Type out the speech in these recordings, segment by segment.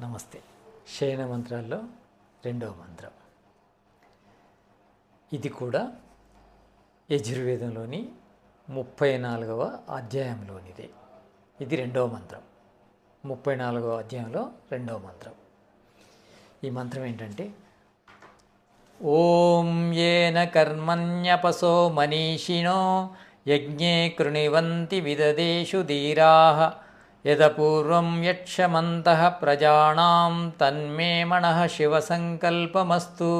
నమస్తే. శయన మంత్రాల్లో రెండవ మంత్రం. ఇది కూడా యజుర్వేదంలోని ముప్పై నాలుగవ అధ్యాయంలోనిదే. ఇది రెండవ మంత్రం. ముప్పై నాలుగవ అధ్యాయంలో రెండవ మంత్రం. ఈ మంత్రం ఏంటంటే ఓం ఏన కర్మణ్యపసో మనీషిణో యజ్ఞే కృణివంతి విదదేషు ధీరా యదపూర్వం యక్షమంతః ప్రజాణం తన్మే మనః శివసంకల్పమస్తు.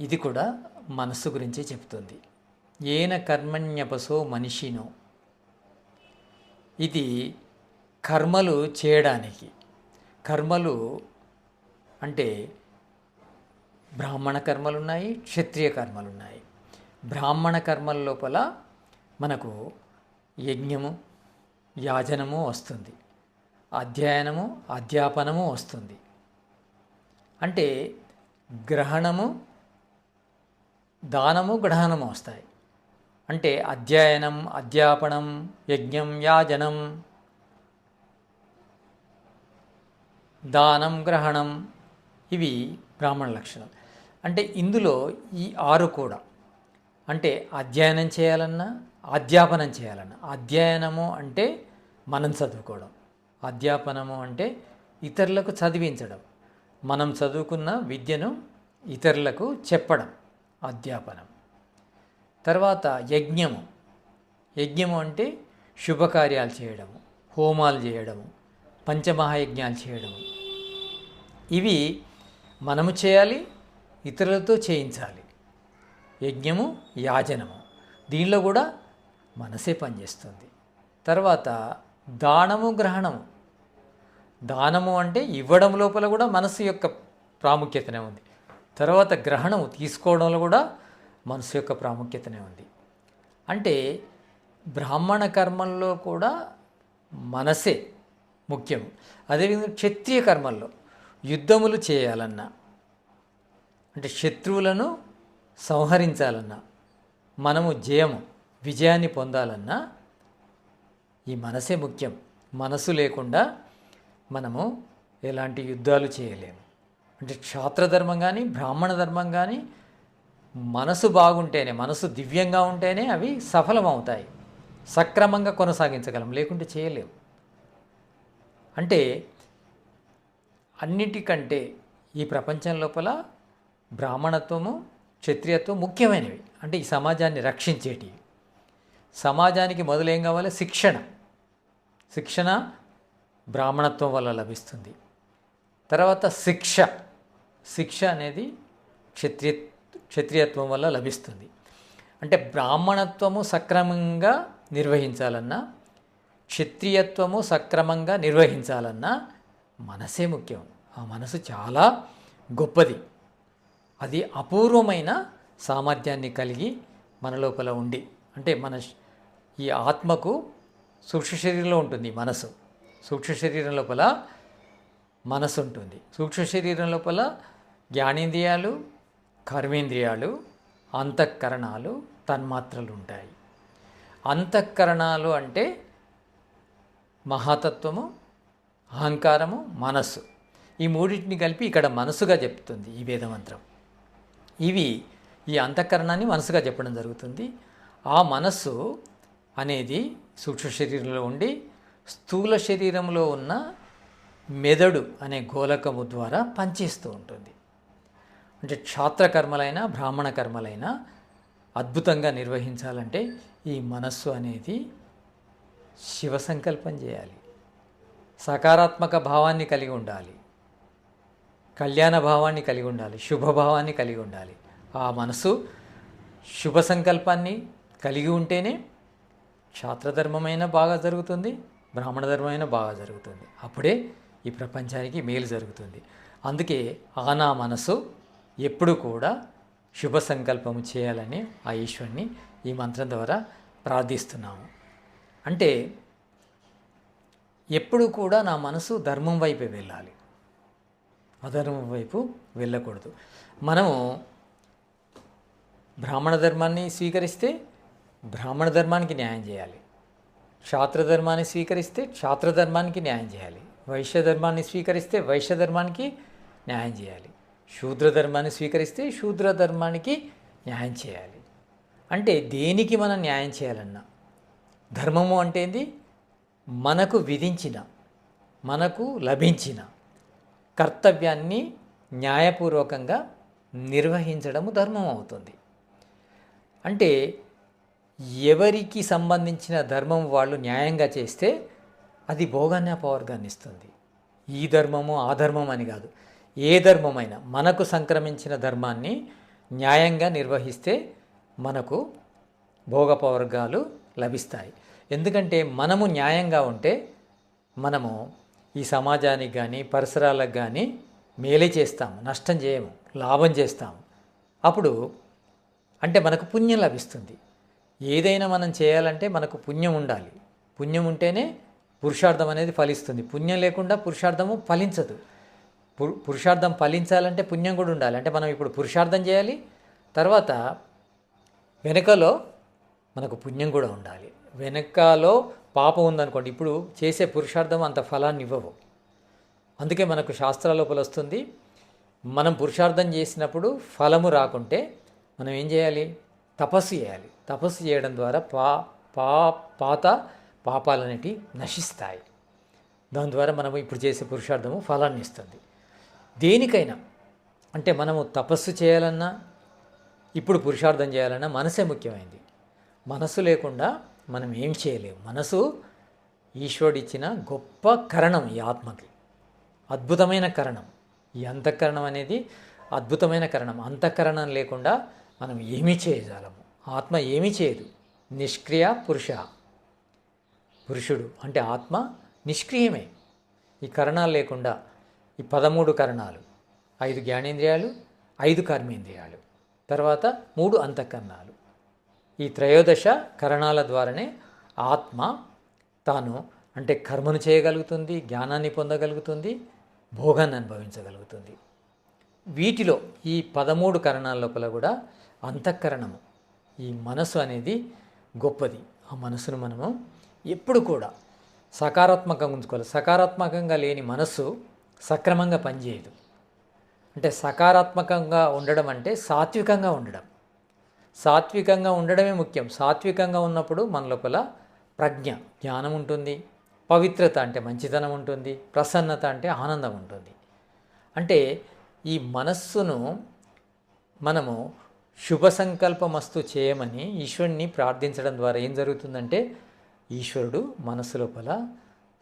ఇది కూడా మనస్సు గురించి చెప్తుంది. ఏన కర్మణ్యపసో మనిషినో. ఇది కర్మలు చేయడానికి. కర్మలు అంటే బ్రాహ్మణ కర్మలు ఉన్నాయి క్షత్రియ కర్మలు ఉన్నాయి బ్రాహ్మణ కర్మల లోపల మనకు యజ్ఞము యాజనము వస్తుంది. అధ్యయనము అధ్యాపనము వస్తుంది. అంటే గ్రహణము దానము గ్రహణము వస్తాయి. అంటే అధ్యయనం అధ్యాపనం యజ్ఞం యాజనం దానం గ్రహణం ఇవి బ్రాహ్మణ లక్షణాలు. అంటే ఇందులో ఈ ఆరు కూడా అంటే అధ్యయనం చేయాలన్నా అధ్యాపనం చేయాలన్నా. అధ్యయనము అంటే మనం చదువుకోవడం. అధ్యాపనము అంటే ఇతరులకు చదివించడం. మనం చదువుకున్న విద్యను ఇతరులకు చెప్పడం. అధ్యాపనం. తర్వాత యజ్ఞము. యజ్ఞము అంటే శుభకార్యాలు చేయడము. హోమాలు చేయడము. పంచమహాయజ్ఞాలు చేయడము. ఇవి మనము చేయాలి ఇతరులతో చేయించాలి. యజ్ఞము యాజనము. దీనిలో కూడా మనసే పనిచేస్తుంది. తర్వాత దానము గ్రహణము. దానము అంటే ఇవ్వడం లోపల కూడా మనసు యొక్క ప్రాముఖ్యతనే ఉంది. తర్వాత గ్రహణము తీసుకోవడంలో కూడా మనసు యొక్క ప్రాముఖ్యతనే ఉంది. అంటే బ్రాహ్మణ కర్మల్లో కూడా మనసే ముఖ్యం అదేవిధంగా క్షత్రియ కర్మల్లో యుద్ధములు చేయాలన్నా అంటే శత్రువులను సంహరించాలన్నా మనము జయము విజయాన్ని పొందాలన్నా ఈ మనసే ముఖ్యం. మనసు లేకుండా మనము ఎలాంటి యుద్ధాలు చేయలేము. అంటే క్షాత్రధర్మం కానీ బ్రాహ్మణ ధర్మం కానీ మనసు బాగుంటేనే మనసు దివ్యంగా ఉంటేనే అవి సఫలమవుతాయి. సక్రమంగా కొనసాగించగలం లేకుంటే చేయలేము. అంటే అన్నిటికంటే ఈ ప్రపంచం లోపల బ్రాహ్మణత్వము క్షత్రియత్వం ముఖ్యమైనవి. అంటే ఈ సమాజాన్ని రక్షించేటివి. సమాజానికి మొదలేం కావాలి? శిక్షణ. శిక్షణ బ్రాహ్మణత్వం వల్ల లభిస్తుంది. తర్వాత శిక్ష. శిక్ష అనేది క్షత్రియ క్షత్రియత్వం వల్ల లభిస్తుంది. అంటే బ్రాహ్మణత్వము సక్రమంగా నిర్వహించాలన్నా క్షత్రియత్వము సక్రమంగా నిర్వహించాలన్నా మనసే ముఖ్యం. ఆ మనసు చాలా గొప్పది. అది అపూర్వమైన సామర్థ్యాన్ని కలిగి మన లోపల ఉండి అంటే మన ఈ ఆత్మకు సూక్ష్మ శరీరంలో ఉంటుంది మనసు. సూక్ష్మ శరీరం లోపల మనసు ఉంటుంది. సూక్ష్మ శరీరం లోపల జ్ఞానేంద్రియాలు కర్మేంద్రియాలు అంతఃకరణాలు తన్మాత్రలు ఉంటాయి. అంతఃకరణాలు అంటే మహాతత్వము అహంకారము మనస్సు. ఈ మూడింటిని కలిపి ఇక్కడ మనసుగా చెప్తుంది ఈ వేదమంత్రం. ఇవి ఈ అంతఃకరణాన్ని మనసుగా చెప్పడం జరుగుతుంది. ఆ మనస్సు అనేది సూక్ష్మ శరీరంలో ఉండి స్థూల శరీరంలో ఉన్న మెదడు అనే గోలకము ద్వారా పనిచేస్తూ ఉంటుంది. అంటే క్షాత్ర కర్మలైనా బ్రాహ్మణ కర్మలైనా అద్భుతంగా నిర్వహించాలంటే ఈ మనస్సు అనేది శివ సంకల్పం చేయాలి. సకారాత్మక భావాన్ని కలిగి ఉండాలి. కళ్యాణ భావాన్ని కలిగి ఉండాలి శుభభావాన్ని కలిగి ఉండాలి. ఆ మనసు శుభ సంకల్పాన్ని కలిగి ఉంటేనే క్షాత్రధర్మమైన బాగా జరుగుతుంది బ్రాహ్మణ ధర్మమైన బాగా జరుగుతుంది. అప్పుడే ఈ ప్రపంచానికి మేలు జరుగుతుంది. అందుకే ఆ నా మనసు ఎప్పుడు కూడా శుభ సంకల్పము చేయాలని ఆ ఈశ్వరుని ఈ మంత్రం ద్వారా ప్రార్థిస్తున్నాము. అంటే ఎప్పుడు కూడా నా మనసు ధర్మం వైపే వెళ్ళాలి. అధర్మం వైపు వెళ్ళకూడదు. మనము బ్రాహ్మణ ధర్మాన్ని స్వీకరిస్తే బ్రాహ్మణ ధర్మానికి న్యాయం చేయాలి. క్షాత్రధర్మాన్ని స్వీకరిస్తే క్షాత్రధర్మానికి న్యాయం చేయాలి. వైశ్య ధర్మాన్ని స్వీకరిస్తే వైశ్య ధర్మానికి న్యాయం చేయాలి. శూద్ర ధర్మాన్ని స్వీకరిస్తే శూద్ర ధర్మానికి న్యాయం చేయాలి. అంటే దేనికి మనం న్యాయం చేయాలన్నా? ధర్మము అంటే ఏంది? మనకు విధించిన మనకు లభించిన కర్తవ్యాన్ని న్యాయపూర్వకంగా నిర్వహించడము ధర్మం అవుతుంది అంటే ఎవరికి సంబంధించిన ధర్మం వాళ్ళు న్యాయంగా చేస్తే అది భోగాన్ని అపవర్గాన్ని ఇస్తుంది. ఈ ధర్మము ఆ ధర్మం అని కాదు. ఏ ధర్మమైనా మనకు సంక్రమించిన ధర్మాన్ని న్యాయంగా నిర్వహిస్తే మనకు భోగపవర్గాలు లభిస్తాయి. ఎందుకంటే మనము న్యాయంగా ఉంటే మనము ఈ సమాజానికి కానీ పరిసరాలకు కానీ మేలే చేస్తాము నష్టం చేయము లాభం చేస్తాము అప్పుడు అంటే మనకు పుణ్యం లభిస్తుంది. ఏదైనా మనం చేయాలంటే మనకు పుణ్యం ఉండాలి. పుణ్యం ఉంటేనే పురుషార్థం అనేది ఫలిస్తుంది. పుణ్యం లేకుండా పురుషార్థము ఫలించదు. పు- పురుషార్థం ఫలించాలంటే పుణ్యం కూడా ఉండాలి. అంటే మనం ఇప్పుడు పురుషార్థం చేయాలి తర్వాత వెనుకలో మనకు పుణ్యం కూడా ఉండాలి. వెనకలో పాపం ఉందనుకోండి ఇప్పుడు చేసే పురుషార్థం అంత ఫలాన్ని ఇవ్వవు. అందుకే మనకు శాస్త్రాల లోపల వస్తుంది మనం పురుషార్థం చేసినప్పుడు ఫలము రాకుంటే మనం ఏం చేయాలి? తపస్సు చేయాలి. తపస్సు చేయడం ద్వారా పా పా పాత పాపాలనేటివి నశిస్తాయి. దాని ద్వారా మనము ఇప్పుడు చేసే పురుషార్థము ఫలాన్ని ఇస్తుంది. దేనికైనా అంటే మనము తపస్సు చేయాలన్నా ఇప్పుడు పురుషార్థం చేయాలన్నా మనసే ముఖ్యమైంది. మనసు లేకుండా మనం ఏం చేయలేము మనసు ఈశ్వరుడు ఇచ్చిన గొప్ప కరణం ఈ ఆత్మకి. అద్భుతమైన కరణం. ఈ అంతఃకరణం అనేది అద్భుతమైన కరణం. అంతఃకరణం లేకుండా మనం ఏమీ చేయజాలము ఆత్మ ఏమీ చేయదు. నిష్క్రియ పురుష. పురుషుడు అంటే ఆత్మ నిష్క్రియమే. ఈ కరణాలు లేకుండా ఈ పదమూడు కరణాలు ఐదు జ్ఞానేంద్రియాలు ఐదు కర్మేంద్రియాలు తర్వాత మూడు అంతఃకరణాలు. ఈ త్రయోదశ కరణాల ద్వారానే ఆత్మ తాను అంటే కర్మను చేయగలుగుతుంది జ్ఞానాన్ని పొందగలుగుతుంది భోగాన్ని అనుభవించగలుగుతుంది. వీటిలో ఈ పదమూడు కరణాల లోపల కూడా అంతఃకరణము ఈ మనసు అనేది గొప్పది. ఆ మనసును మనము ఎప్పుడు కూడా సకారాత్మకంగా ఉంచుకోవాలి. సకారాత్మకంగా లేని మనస్సు సక్రమంగా పనిచేయదు. అంటే సకారాత్మకంగా ఉండడం అంటే సాత్వికంగా ఉండడం. సాత్వికంగా ఉండడమే ముఖ్యం. సాత్వికంగా ఉన్నప్పుడు మన లోపల ప్రజ్ఞ జ్ఞానం ఉంటుంది. పవిత్రత అంటే మంచితనం ఉంటుంది. ప్రసన్నత అంటే ఆనందం ఉంటుంది. అంటే ఈ మనస్సును మనము శుభ సంకల్పమస్తు చేయమని ఈశ్వరుణ్ణి ప్రార్థించడం ద్వారా ఏం జరుగుతుందంటే ఈశ్వరుడు మనస్సు లోపల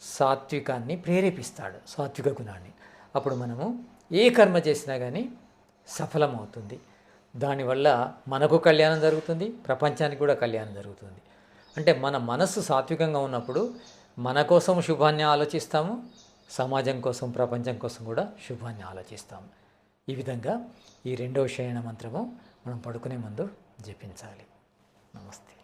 సాత్వికాన్ని ప్రేరేపిస్తాడు సాత్విక గుణాన్ని. అప్పుడు మనము ఏ కర్మ చేసినా కానీ సఫలమవుతుంది. దానివల్ల మనకు కళ్యాణం జరుగుతుంది ప్రపంచానికి కూడా కళ్యాణం జరుగుతుంది. అంటే మన మనస్సు సాత్వికంగా ఉన్నప్పుడు మన కోసం శుభాన్ని ఆలోచిస్తాము సమాజం కోసం ప్రపంచం కోసం కూడా శుభాన్ని ఆలోచిస్తాము. ఈ విధంగా ఈ రెండవ శయన మంత్రము మనం పడుకునే ముందు జపించాలి. నమస్తే.